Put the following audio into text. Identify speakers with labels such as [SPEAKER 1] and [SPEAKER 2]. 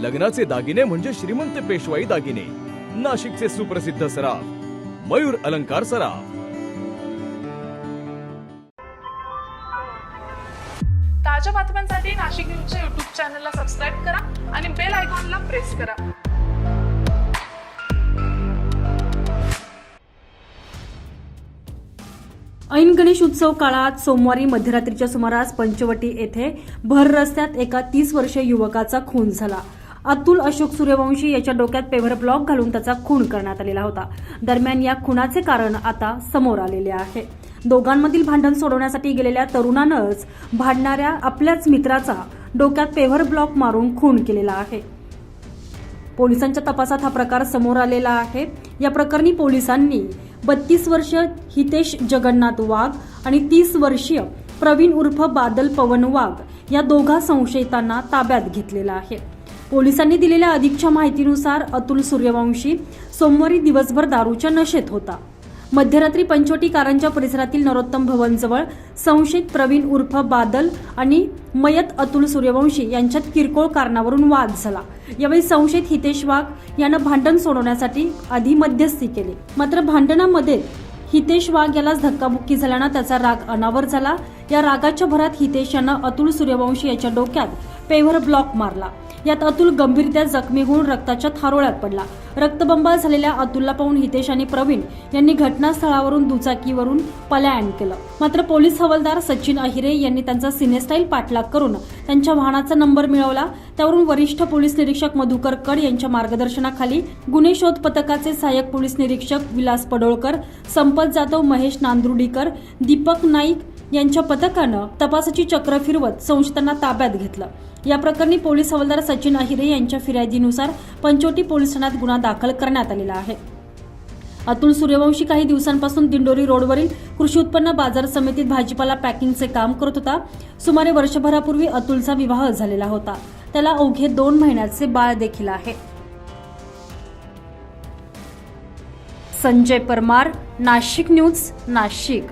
[SPEAKER 1] लग्नाचे दागिने म्हणजे श्रीमंत पेशवाई दागिने. नाशिकचे सुप्रसिद्ध सराफ मयूर अलंकार सराफ.
[SPEAKER 2] ताज्या बातम्यांसाठी नाशिक न्यूजच्या युट्यूब चॅनलला सबस्क्राईब करा आणि बेल आयकॉनला प्रेस करा.
[SPEAKER 3] ऐन गणेश उत्सव काळात सोमवारी मध्यरात्रीच्या सुमारास पंचवटी येथे भर रस्त्यात एका तीस वर्षीय युवकाचा खून झाला. अतुल अशोक सूर्यवंशी याच्या डोक्यात पेव्हर ब्लॉक घालून त्याचा खून करण्यात आलेला होता. दरम्यान या खुनाचे कारण आता समोर आलेले आहे. दोघांमधील भांडण सोडवण्यासाठी गेलेल्या तरुणानंच भांडणाऱ्या आपल्याच मित्राचा डोक्यात पेव्हर ब्लॉक मारून खून केलेला आहे. पोलिसांच्या तपासात हा प्रकार समोर आलेला आहे. या प्रकरणी पोलिसांनी बत्तीस वर्ष हितेश जगन्नाथ वाघ आणि तीस वर्षीय प्रवीण उर्फ बादल पवन वाघ या दोघा संशयितांना ताब्यात घेतलेला आहे. पोलिसांनी दिलेल्या अधिकच्या माहितीनुसार अतुल सूर्यवंशी सोमवारी दिवसभर दारूच्या नशेत होता. मध्यरात्री पंचवटी कारंजा परिसरातील नरोत्तम भवनजवळ संशयित प्रवीण उर्फ बादल आणि मयत अतुल सूर्यवंशी यांच्यात किरकोळ कारणावरून वाद झाला. यावेळी संशयित हितेश वाघ यानं भांडण सोडवण्यासाठी आधी मध्यस्थी केली. मात्र भांडणामध्ये हितेश वाघ यालाच धक्काबुक्की झाल्यानं त्याचा राग अनावर झाला. या रागाच्या भरात हितेश यानं अतुल सूर्यवंशी याच्या डोक्यात पेव्हर ब्लॉक मारला. यात अतुल गंभीरत्या जखमी होऊन रक्ताच्या थारोळ्यात पडला. रक्तबंबाळ झालेल्या अतुलला पाहून हितेश आणि प्रवीण यांनी घटनास्थळावरून दुचाकीवरून पलायन केलं. मात्र पोलीस हवालदार सचिन अहिरे यांनी त्यांचा सिनेस्टाईल पाठलाग करून त्यांच्या वाहनाचा नंबर मिळवला. त्यावरून वरिष्ठ पोलीस निरीक्षक मधुकर कड यांच्या मार्गदर्शनाखाली गुन्हे शोध पथकाचे सहाय्यक पोलीस निरीक्षक विलास पडोळकर संपत जाधव महेश नांदुर्डीकर दीपक नाईक यांच्या पथकानं तपासाची चक्र फिरवत संशयितांना ताब्यात घेतलं. या प्रकरणी पोलीस हवालदार सचिन अहिरे यांच्या फिर्यादीनुसार पंचवटी पोलीस ठाण्यात गुन्हा दाखल करण्यात आलेला आहे. अतुल सूर्यवंशी काही दिवसांपासून दिंडोरी रोडवरील कृषी उत्पन्न बाजार समितीत भाजीपाला पॅकिंगचे काम करत होता. सुमारे वर्षभरापूर्वी अतुलचा विवाह झालेला होता. त्याला अवघे दोन महिन्याचे बाळ देखील आहे. संजय परमार नाशिक न्यूज नाशिक.